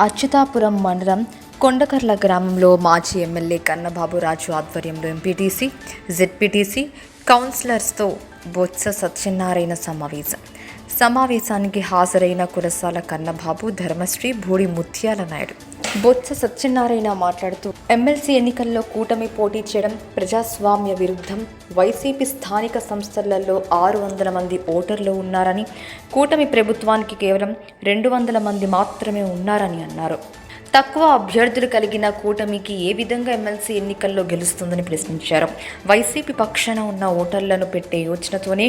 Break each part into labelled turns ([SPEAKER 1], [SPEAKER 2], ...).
[SPEAKER 1] అచ్యుతాపురం మండలం కొండకర్ల గ్రామంలో మాజీ ఎమ్మెల్యే కన్నబాబు రాజు ఆధ్వర్యంలో ఎంపీటీసీ జెడ్పీటీసీ కౌన్సిలర్స్తో బొత్స సత్యనారాయణ సమావేశం. సమావేశానికి హాజరైన కురసాల కన్నబాబు ధర్మశ్రీ భూడి ముత్యాల నాయుడు. బొత్స సత్యనారాయణ మాట్లాడుతూ ఎమ్మెల్సీ ఎన్నికల్లో కూటమి పోటీ చేయడం ప్రజాస్వామ్య విరుద్ధం. వైసీపీ స్థానిక సంస్థలలో ఆరు వందల మంది ఓటర్లు ఉన్నారని కూటమి ప్రభుత్వానికి కేవలం రెండు వందల మంది మాత్రమే ఉన్నారని అన్నారు. తక్కువ అభ్యర్థులు కలిగిన కూటమికి ఏ విధంగా ఎమ్మెల్సీ ఎన్నికల్లో గెలుస్తుందని ప్రశ్నించారు. వైసీపీ పక్షాన ఉన్న ఓటర్లను పెట్టే యోచనతోనే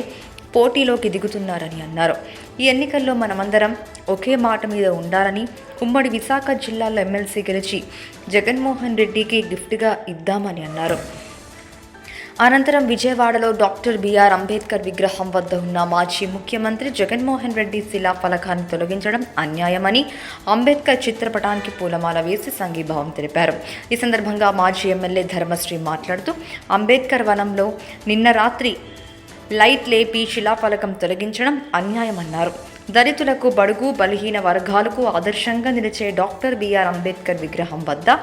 [SPEAKER 1] పోటీలోకి దిగుతున్నారని అన్నారు. ఈ ఎన్నికల్లో మనమందరం ఒకే మాట మీద ఉండాలని ఉమ్మడి విశాఖ జిల్లాలో ఎమ్మెల్సీ గెలిచి జగన్మోహన్ రెడ్డికి గిఫ్ట్గా ఇద్దామని అన్నారు. అనంతరం విజయవాడలో డాక్టర్ బిఆర్ అంబేద్కర్ విగ్రహం వద్ద ఉన్న మాజీ ముఖ్యమంత్రి జగన్మోహన్ రెడ్డి శిలా ఫలకాన్ని తొలగించడం అన్యాయమని అంబేద్కర్ చిత్రపటానికి పూలమాల వేసి సంఘీభావం తెలిపారు. ఈ సందర్భంగా మాజీ ఎమ్మెల్యే ధర్మశ్రీ మాట్లాడుతూ అంబేద్కర్ వనంలో నిన్న రాత్రి లైట్ లేపి శిలాఫలకం తొలగించడం అన్యాయమన్నారు. దళితులకు బడుగు బలహీన వర్గాలకు ఆదర్శంగా నిలిచే డాక్టర్ బిఆర్ అంబేద్కర్ విగ్రహం వద్ద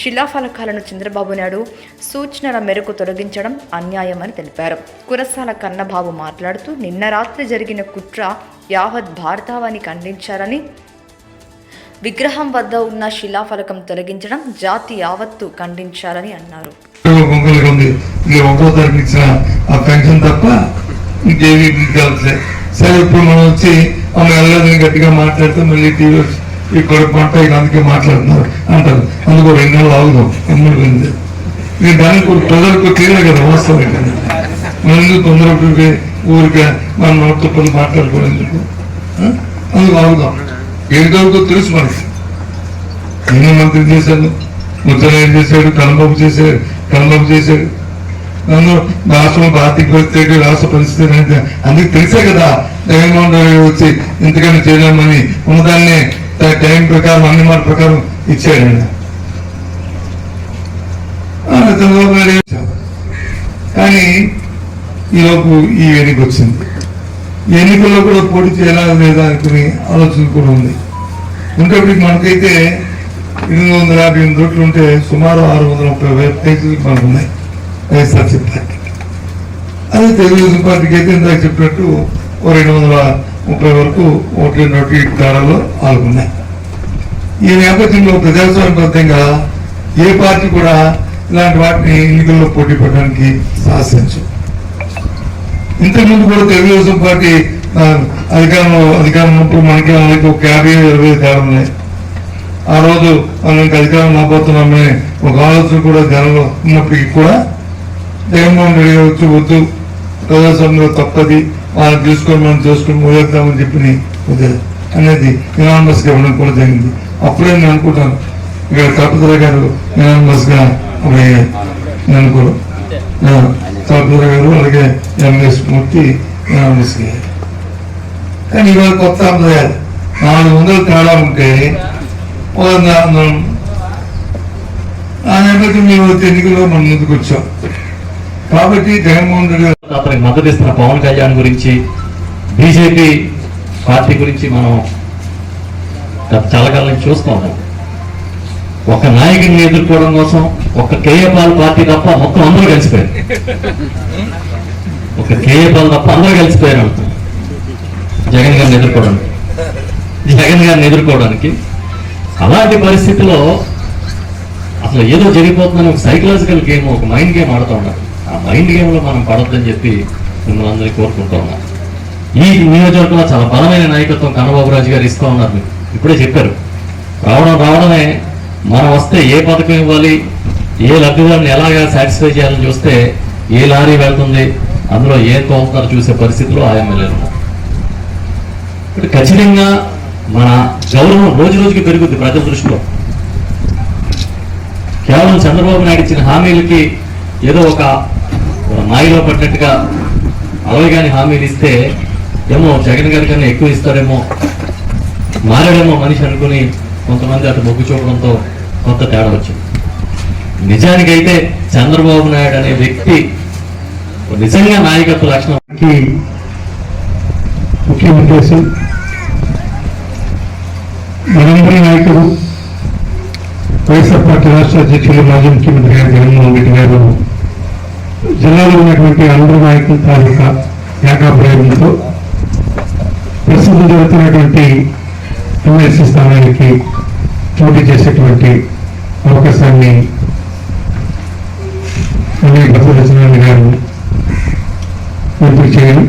[SPEAKER 1] శిలాఫలకాలను చంద్రబాబు నాయుడు సూచనల మేరకు తొలగించడం అన్యాయమని తెలిపారు. కురసాల కన్నబాబు మాట్లాడుతూ నిన్న రాత్రి జరిగిన కుట్ర యావత్ భారతావాన్ని ఖండించారని విగ్రహం వద్ద ఉన్న శిలాఫలకం తొలగించడం జాతి యావత్తు ఖండించారని అన్నారు.
[SPEAKER 2] ఒక్కొక్కరికి ఉంది. ఇక ఒక్కో తారీఖు ఇచ్చిన ఆ పెన్షన్ తప్ప ఇంకేవి కావట్లేదు సరే ఇప్పుడు మనం వచ్చి ఆమె వెళ్ళదని గట్టిగా మాట్లాడితే మళ్ళీ టీవీ ఈ కొడుకు పంట ఇక అందుకే మాట్లాడుతున్నారు అంటారు. అందుకు రెండు నెలలు ఆగుదాం. ఎమ్మడి పోయింది. ఇక దానికి ప్రజలకు తీరే కదా వాస్తవం ఏంటంటే మనం ఎందుకు తొందరపడికి ఊరికే మన నోటితో పని మాట్లాడుకోవడం ఎందుకు? అందుకు ఆగుదాం. ఏం దొరుకుతో తెలుసు మనకి. నేను మంత్రి చేశాను ముద్దలు ఏం చేశాడు? కన్నబాబు చేశాడు? కన్నబాబు చేశాడు నన్ను రాష్ట్రంలో ఆర్థిక పరిస్థితి రాష్ట్ర పరిస్థితి అందుకు తెలిసే కదా. జగన్మోహన్ రెడ్డి వచ్చి ఇంతకన్నా చేయడమని ఉన్నదాన్ని టైం ప్రకారం అన్ని మాట ప్రకారం ఇచ్చాడు చంద్రబాబు నాయుడు కానీ ఈలోపు ఈ ఎన్నిక వచ్చింది. ఎన్నికల్లో కూడా పోటీ చేయాలా లేదా అనుకుని ఆలోచన కూడా ఉంది. ఇంకొకటి మనకైతే ఎనిమిది వందల యాభై ఎనిమిది ఓట్లు ఉంటే సుమారు ఆరు వందల ముప్పై వేల పేజీలు మనకు ఉన్నాయి వైఎస్ఆర్సీ పార్టీ అదే తెలుగుదేశం పార్టీకి అయితే ఇందాక చెప్పినట్టు ఓ రెండు వందల ముప్పై వరకు ఓట్లు నోటి తేడాలో పాల్గొన్నాయి ఈ నేపథ్యంలో ప్రజాస్వామ్యబద్ధంగా ఏ పార్టీ కూడా ఇలాంటి వాటిని ఎన్నికల్లో పోటీ పడడానికి సాహసించు ఇంతకుముందు కూడా తెలుగుదేశం పార్టీ అధికారంలో అధికారం ఉన్నప్పుడు మనకి వాళ్ళకి ఒక యాభై ఇరవై తేడా ఉన్నాయి. ఆ రోజు మనం ఇంకా అధికారం రాబోతున్నామని ఒక ఆలోచన కూడా జనంలో ఉన్నప్పటికీ కూడా జగన్మోహన్ రెడ్డి వచ్చి వద్దు ప్రజాస్వామ్యంలో తప్పది వాళ్ళని తీసుకొని మనం చేసుకొని మొదలెడతామని చెప్పి అనేది యునానమస్గా ఇవ్వడం కూడా జరిగింది. అప్పుడే నేను అనుకుంటాను ఇక్కడ కల్పతర గారు యునానమస్గా అయ్యారు. నేను అనుకోను. కల్పతర గారు అలాగే ఎంఎస్ మూర్తి యునానమస్ అయ్యారు. కానీ ఇవాళ కొత్త ఆదాయాలు నాలుగు వందలు తేడా ఉంటే ఒక ఆ నేపథ్యం మేము ఎన్నికల్లో మనం ముందుకు వచ్చాం. కాబట్టి జగన్మోహన్ రెడ్డి గారు
[SPEAKER 3] అతనికి మద్దతు ఇస్తున్న పవన్ కళ్యాణ్ గురించి బీజేపీ పార్టీ గురించి మనం గత చాలా నుంచి ఒక నాయకుడిని ఎదుర్కోవడం కోసం ఒక కేఏపాల్ పార్టీ తప్ప మొత్తం అందరూ కలిసిపోయారు. ఒక కేఏపాల్ తప్ప అందరూ కలిసిపోయారు జగన్ గారిని ఎదుర్కోవడానికి. జగన్ గారిని ఎదుర్కోవడానికి అలాంటి పరిస్థితిలో అసలు ఏదో జరిగిపోతుందని ఒక సైకలాజికల్ గేమ్ ఒక మైండ్ గేమ్ ఆడుతూ ఉన్నారు ఆ మైండ్ గేమ్లో మనం పడొద్దని చెప్పి మిమ్మల్ని అందరినీ కోరుకుంటూ ఉన్నాం. ఈ నియోజకవర్గంలో చాలా బలమైన నాయకత్వం కన్నబాబు రాజు గారు ఇస్తూ ఉన్నారు మీరు. ఇప్పుడే చెప్పారు. రావడం రావడమే మనం వస్తే ఏ పథకం ఇవ్వాలి ఏ లబ్ధిదారుని ఎలాగా సాటిస్ఫై చేయాలని చూస్తే ఏ లారీ వెళ్తుంది అందులో ఏ తోలుతారో చూసే పరిస్థితిలో ఆ ఎమ్మెల్యేలు ఇప్పుడు ఖచ్చితంగా మన గౌరవం రోజు రోజుకి పెరుగుద్ది ప్రజల దృష్టిలో. కేవలం చంద్రబాబు నాయుడు ఇచ్చిన హామీలకి ఏదో ఒక మాయలో పడ్డట్టుగా అలవగాని హామీలు ఇస్తే ఏమో జగన్ గారి కన్నా ఎక్కువ ఇస్తారేమో మారాడేమో మనిషి అనుకుని కొంతమంది అటు మొగ్గు చూపడంతో కొంత తేడా వచ్చింది. నిజానికైతే చంద్రబాబు నాయుడు అనే వ్యక్తి నిజంగా నాయకత్వ లక్షణం.
[SPEAKER 4] ముఖ్య ఉద్దేశం మనందరి నాయకుడు
[SPEAKER 2] వైఎస్ఆర్ పార్టీ రాష్ట్ర అధ్యక్షులు మాజీ ముఖ్యమంత్రి గారు జగన్మోహన్ రెడ్డి గారు జిల్లాలో ఉన్నటువంటి అందరి నాయకుల తాలూకా ఏకాభిప్రాయంతో ప్రస్తుతం జరుగుతున్నటువంటి ఎమ్మెల్సీ స్థానానికి పోటీ చేసేటువంటి అవకాశాన్ని ఎమ్మెల్యే రచనాన్ని గారు ఎంపిక చేయడం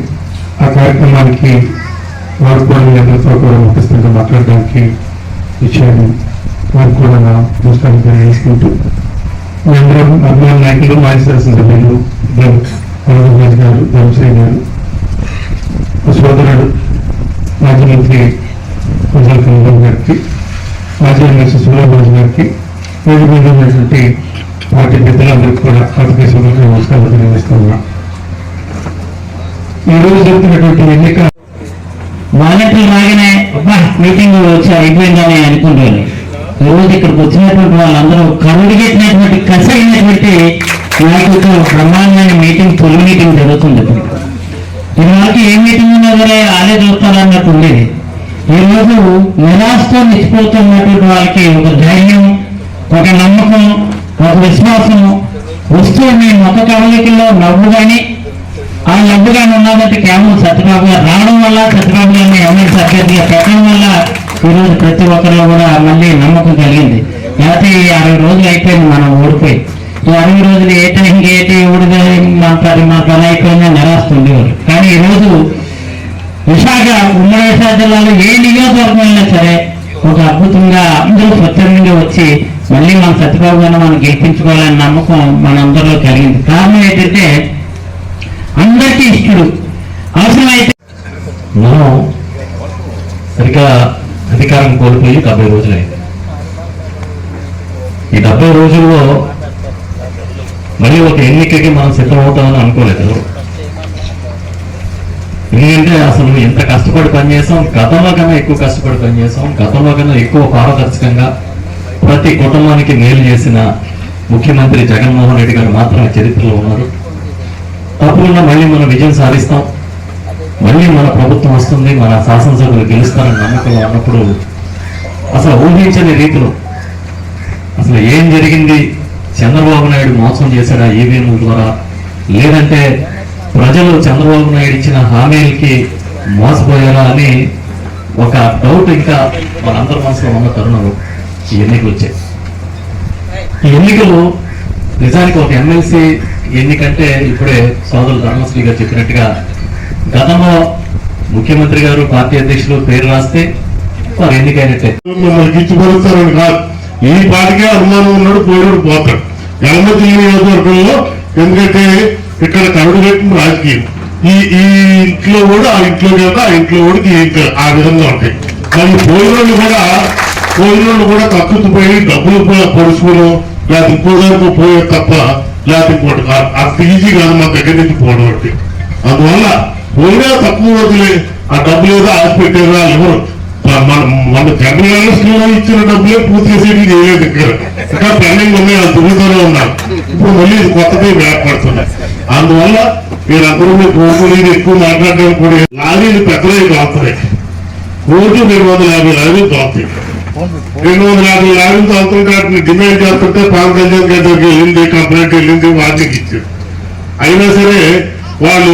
[SPEAKER 2] ఆ కార్యక్రమానికి వారు కూడా మీ అందరితో కూడా ముఖ్యస్థంగా మాట్లాడడానికి ఇచ్చారు. వారు కూడా నా నమస్కారం తెలియజేసుకుంటూ మీ అందరం అభిమాన నాయకులు మాజీ సభ్యులు రాజు గారు ధర్మశ్రీ గారు సోదరుడు మాజీ మంత్రి కొంజల్ కమలం గారికి మాజీ ఎమ్మెల్సీ సుబ్రహ్మణ్య గారికి వేదిక మీద ఉన్నటువంటి పార్టీ పెద్దలందరికీ కూడా పార్టీ సభ్యులకు నమస్కారం తెలియజేస్తున్నా ఈ జరుగుతున్నటువంటి ఎన్నిక
[SPEAKER 4] మొదటి రాగానే అబ్బా మీటింగ్ వచ్చి అయిపోయిందని అనుకుంటారు. ఈరోజు రోజు ఇక్కడికి వచ్చినటువంటి వాళ్ళందరూ కరుడిగెట్టినటువంటి కసైనటువంటి నాయకులతో బ్రహ్మాండమైన మీటింగ్ తొలి మీటింగ్ జరుగుతుంది ఇప్పుడు. ఇవాళకి ఏ మీటింగ్ ఉన్నా సరే ఆలే చూస్తారన్నట్టు ఉండేది ఈ రోజు నిరాశతో నిచ్చిపోతున్నటువంటి వాళ్ళకి ఒక ధైర్యం ఒక నమ్మకం ఒక విశ్వాసం వస్తూ మీ ముఖ కవలికల్లో నవ్వు కానీ ఆ లబ్బుగానే ఉన్నారంటే కేవలం సత్యబాబు గారు రావడం వల్ల సత్యబాబు గారిని ఎమ్మెల్సీ అభ్యర్థిగా పెట్టడం వల్ల ఈరోజు ప్రతి ఒక్కరిలో కూడా మళ్ళీ నమ్మకం కలిగింది. లేకపోతే ఈ అరవై రోజులు అయిపోయింది మనం ఓడిపోయి ఈ అరవై రోజులు ఏ టైంకి ఏంటి ఊడిదే మన పని మన పని అయిపోయిందని నిరాస్తుండేవారు కానీ ఈరోజు విశాఖ ఉమ్మడి విశాఖ జిల్లాలో ఏ నియోజకవర్గం అయినా సరే ఒక అద్భుతంగా అందరూ స్వచ్ఛందంగా వచ్చి మళ్ళీ మన సత్యబాబు గారిని మనం గెలిపించుకోవాలనే నమ్మకం మనందరిలో కలిగింది. కారణం ఏంటంటే అందరికీ ఇష్టడు అవసరమైతే
[SPEAKER 3] మనం సరిగ్గా అధికారం కోల్పోయి డెబ్బై రోజులైంది. ఈ డెబ్బై రోజుల్లో మళ్ళీ ఒక ఎన్నికకి మనం సిద్ధమవుతామని అనుకోలేదు ఎవరు. ఎందుకంటే అసలు ఎంత కష్టపడి పనిచేసాం గతంలో కన్నా ఎక్కువ కష్టపడి పనిచేసాం గతంలో కన్నా ఎక్కువ పారదర్శకంగా ప్రతి కుటుంబానికి మేలు చేసిన ముఖ్యమంత్రి జగన్మోహన్ రెడ్డి గారు మాత్రమే చరిత్రలో ఉన్నారు. తప్పకుండా మళ్ళీ మనం విజయం సాధిస్తాం. మళ్ళీ మన ప్రభుత్వం వస్తుంది మన శాసనసభ్యులు గెలుస్తారని నమ్మకంలో ఉన్నప్పుడు అసలు ఊహించని రీతిలో అసలు ఏం జరిగింది? చంద్రబాబు నాయుడు మోసం చేశాడా ఈవీఎంల ద్వారా? లేదంటే ప్రజలు చంద్రబాబు నాయుడు ఇచ్చిన హామీలకి మోసపోయారా అని ఒక డౌట్ ఇంకా మనందరి మనసులో ఉన్న తరుణంలో ఈ ఎన్నికలు వచ్చాయి. ఈ ఎన్నికలు నిజానికి ఒక ఎమ్మెల్సీ ఎన్నికంటే ఇప్పుడే సోదరులు ధర్మశ్రీ గారు చెప్పినట్టుగా గతంలో ముఖ్యమంత్రి గారు పార్టీ అధ్యక్షులు పేరు రాస్తే వారు ఎన్నికైనట్టే.
[SPEAKER 5] మిమ్మల్ని కిచ్చిపరుస్తారని కాదు. ఈ పాటికే అనుమానం ఉన్నాడు పోయాడు పోతాడు. ఎలమతి నియోజకవర్గంలో ఎందుకంటే ఇక్కడ కరుడు పెట్టిన రాజకీయం. ఈ ఈ ఇంట్లో కూడా ఆ ఇంట్లో కదా ఆ ఇంట్లో కూడా ఆ విధంగా ఉంటాయి. కానీ పోయినోళ్ళు కూడా పోయినోళ్ళు కూడా కక్కుతుపోయి డబ్బులు కూడా పొడుచుకోవడం ఇంకో దానికి పోయే తప్ప లేకపోతే ఇంకోటి కాదు అంత ఈజీ కాదు మన దగ్గర నుంచి పోవడం అంటే అందువల్ల పోయినా తక్కువ రోజులే ఆ డబ్బులు ఏదో ఆశ ఎవరు? మన మన జనరల్లో ఇచ్చిన డబ్బులే పూర్తి చేసేది చేయలేదు ఇక్కడ ఇంకా పెండింగ్ ఉన్నాయి అది తిరుగుతూనే ఉన్నారు. ఇప్పుడు మళ్ళీ ఇది కొత్తగా ఏర్పడుతుంది. అందువల్ల మీరందరూ మీ కోరుకునేది ఎక్కువ మాట్లాడడం కూడా. లారీలు పెద్దలే దోస్తాయి రోజు రెండు వందల యాభై లారీలు దోస్తాయి రెండు వందల యాభై లారీలు దోస్తుంటే వాటిని డిమాండ్ చేస్తుంటే పవన్ కళ్యాణ్ గారి దగ్గరికి వెళ్ళింది కంప్లైంట్ వెళ్ళింది వార్నింగ్ ఇచ్చారు అయినా సరే వాళ్ళు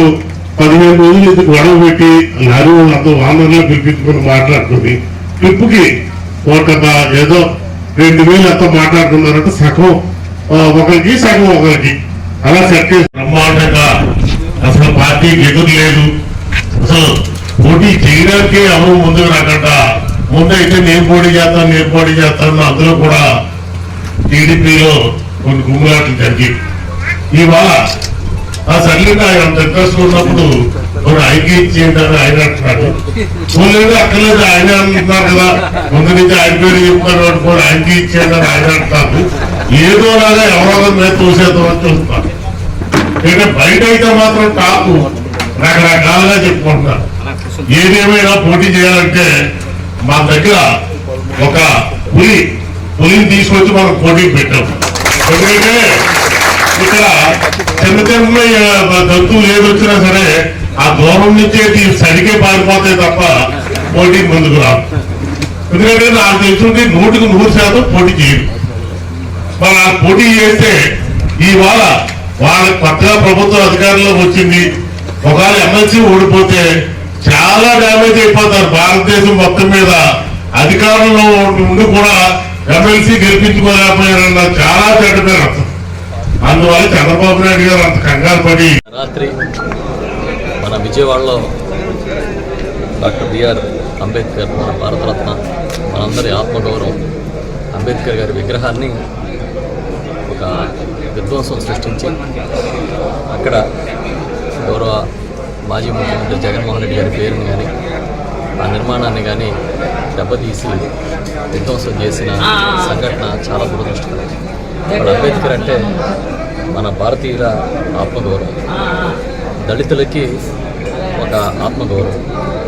[SPEAKER 5] పదిహేను రోజులు ఇది గొడవ పెట్టి లారీ వాళ్ళందరూ వానర్లో పిలిపించుకొని మాట్లాడుకుని ట్రిప్కి ఒక ఏదో రెండు వేలు ఎంతో మాట్లాడుకున్నారంటే సగం ఒకరికి సగం ఒకరికి. అలా సెట్ బ్రహ్మాండంగా అసలు పార్టీకి ఎదురు లేదు. అసలు పోటీ చేయడానికి ఎవరు ముందుకు రాకుండా ముందైతే నేను పోటీ చేస్తాను నేను పోటీ చేస్తాను అందులో కూడా టీడీపీలో కొన్ని గుమ్మలాట్లు జరిగి ఇవాళ ఆ సర్లేదు ఆయన అంత ఇంట్రెస్ట్ ఉన్నప్పుడు ఒక ఆయనకి ఇచ్చేయండి ఆయన అంటున్నాడు. పోలేదు అక్కర్లేదు ఆయన అంటున్నారు కదా. ముందు నుంచి ఆయన పేరు చెప్తారు అనుకోని కూడా ఆయనకి ఇచ్చేయండి అని ఆయన అంటున్నారు. ఏదో లాగా ఎవరో మీద చూసేద్దాం అని చూస్తున్నారు అంటే బయట అయితే మాత్రం టాపు రకరకాలుగా చెప్పుకుంటున్నారు. ఏదేమైనా పోటీ చేయాలంటే మా దగ్గర ఒక పులి పులిని తీసుకొచ్చి మనం పోటీ పెట్టాం. ఎందుకంటే ఇక్కడ చిన్న చిన్న ఆ, ఏదొచ్చినా సరే ఆ దూరం నుంచే తీ- సరిగే పారిపోతాయి తప్ప పోటీ ముందుకు రాదు ఎందుకంటే నాకు తెలుసుంటే నూటికి నూరు శాతం పోటీ చేయరు. ఆ పోటీ చేస్తే ఇవాళ వాళ్ళ కొత్తగా ప్రభుత్వ అధికారంలో వచ్చింది. ఒకవేళ ఎమ్మెల్సీ ఓడిపోతే చాలా డ్యామేజ్ అయిపోతారు. భారతదేశం మొత్తం మీద అధికారంలో ఉండి కూడా ఎమ్మెల్సీ గెలిపించుకోలేకపోయారన్న చాలా చెడ్డ పేరు అందువల్ల చంద్రబాబు నాయుడు గారు అంత కంగారు పడి
[SPEAKER 6] రాత్రి మన విజయవాడలో డాక్టర్ బిఆర్ అంబేద్కర్ మన భారతరత్న మనందరి ఆత్మగౌరవం. అంబేద్కర్ గారి విగ్రహాన్ని ఒక విధ్వంసం సృష్టించి అక్కడ గౌరవ మాజీ ముఖ్యమంత్రి జగన్మోహన్ రెడ్డి గారి పేరుని కానీ ఆ నిర్మాణాన్ని కానీ దెబ్బతీసి విధ్వంసం చేసిన సంఘటన చాలా దురదృష్టకరం. ఇప్పుడు అంబేద్కర్ అంటే మన భారతీయుల ఆత్మగౌరవం. దళితులకి ఒక ఆత్మగౌరవం.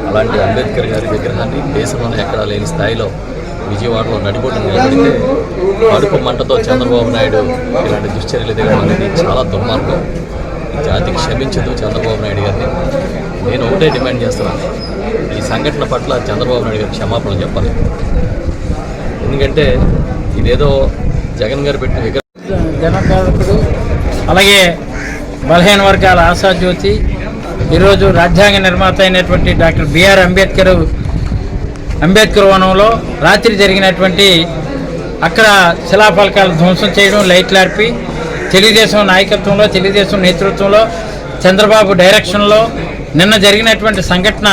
[SPEAKER 6] అలాంటి అంబేద్కర్ గారి విగ్రహాన్ని దేశంలోనే ఎక్కడా లేని స్థాయిలో విజయవాడలో నడిబొడ్డు నిలబడితే కడుపు మంటతో చంద్రబాబు నాయుడు ఇలాంటి దుశ్చర్యలు దిగడం అనేది చాలా దుర్మార్గం. జాతికి క్షమించదు చంద్రబాబు నాయుడు గారిని. నేను ఒకటే డిమాండ్ చేస్తున్నాను. ఈ సంఘటన పట్ల చంద్రబాబు నాయుడు గారికి క్షమాపణ చెప్పాలి. ఎందుకంటే ఇదేదో జగన్ గారు పెట్టిన విగ్రహం.
[SPEAKER 7] జనకారకుడు అలాగే బలహీన వర్గాల ఆశాజ్యోతి ఈరోజు రాజ్యాంగ నిర్మాత అయినటువంటి డాక్టర్ బిఆర్ అంబేద్కర్ అంబేద్కర్ వనంలో రాత్రి జరిగినటువంటి అక్కడ శిలాఫలకాలు ధ్వంసం చేయడం లైట్లు ఆర్పి తెలుగుదేశం నాయకత్వంలో తెలుగుదేశం నేతృత్వంలో చంద్రబాబు డైరెక్షన్లో నిన్న జరిగినటువంటి సంఘటన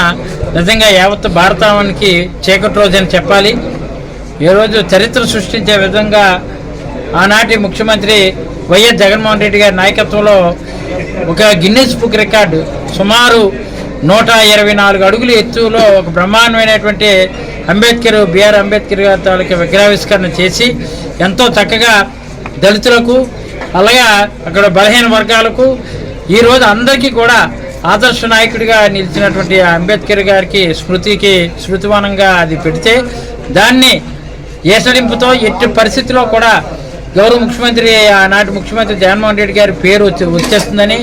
[SPEAKER 7] నిజంగా యావత్ భారతావనికి చీకటి రోజు అని చెప్పాలి ఈరోజు చరిత్ర సృష్టించే విధంగా ఆనాటి ముఖ్యమంత్రి వైఎస్ జగన్మోహన్ రెడ్డి గారి నాయకత్వంలో ఒక గిన్నెస్ బుక్ రికార్డు సుమారు నూట ఇరవై నాలుగు అడుగుల ఎత్తులో ఒక బ్రహ్మాండమైనటువంటి అంబేద్కర్ బిఆర్ అంబేద్కర్ గారి తాలూకా విగ్రహావిష్కరణ చేసి ఎంతో చక్కగా దళితులకు అలాగే అక్కడ బలహీన వర్గాలకు ఈరోజు అందరికీ కూడా ఆదర్శ నాయకుడిగా నిలిచినటువంటి అంబేద్కర్ గారికి స్మృతికి స్మృతివనంగా అది పెడితే దాన్ని ఏసడింపుతో ఎట్టి పరిస్థితిలో కూడా గౌరవ ముఖ్యమంత్రి ఆనాటి ముఖ్యమంత్రి జగన్మోహన్ రెడ్డి గారి పేరు వచ్చి వచ్చేస్తుందని